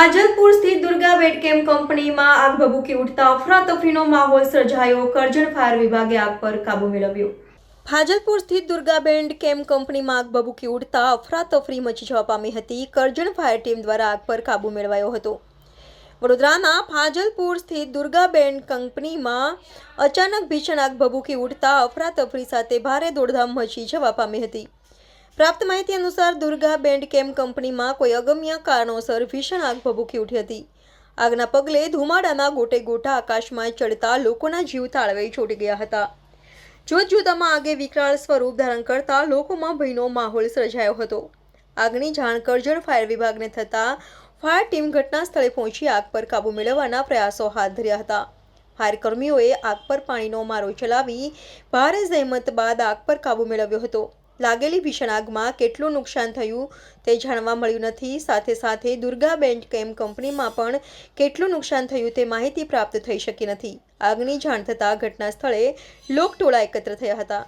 ફાજલપુર સ્થિત દુર્ગા વેટકેમ કંપનીમાં આગ ભભૂકી ઉઠતા અફરાતફરીનો માહોલ સર્જાયો. કરજણ ફાયર વિભાગે આગ પર કાબુ મેળવ્યો. હાજલપુર સ્થિત દુર્ગા બેન્ડ કેમ કંપનીમાં આગ ભભૂકી ઉઠતા અફરાતફરી મચી જવા પામી હતી. કરજણ ફાયર ટીમ દ્વારા આગ પર કાબુ મેળવાયો હતો. વડોદરાના ફાજલપુર સ્થિત દુર્ગા બેન્ડ કંપનીમાં અચાનક ભીષણ આગ ભભૂકી ઉઠતા અફરાતફરી સાથે ભારે દોડધામ મચી જવા પામી હતી. પ્રાપ્ત માહિતી અનુસાર દુર્ગા બેન્ડ કેમ કંપનીમાં કોઈ અગમ્ય કારણોસર ભીષણ આગ ભભૂકી ઉઠી હતી. આગના પગલે ધુમાડાના ગોટે ગોટા આકાશમાં ચડતા લોકોના જીવ તાળવે છોડી ગયા હતા. જોત જોતામાં આગે વિકરાળ સ્વરૂપ ધારણ કરતા લોકોમાં ભયનો માહોલ સર્જાયો હતો. આગની જાણ કરજણ ફાયર વિભાગને થતાં ફાયર ટીમ ઘટના સ્થળે પહોંચી આગ પર કાબૂ મેળવવાના પ્રયાસો હાથ ધર્યા હતા. ફાયરકર્મીઓએ આગ પર પાણીનો મારો ચલાવી ભારે જહેમત બાદ આગ પર કાબૂ મેળવ્યો હતો. લાગેલી ભીષણ આગમાં કેટલું નુકસાન થયું તે જાણવા મળ્યું નથી. સાથે સાથે દુર્ગા બેન્ડ કેમ કંપનીમાં પણ કેટલું નુકસાન થયું તે માહિતી પ્રાપ્ત થઈ શકી નથી. આગની જાણ થતાં ઘટના સ્થળે લોકટોળા એકત્ર થયા હતા.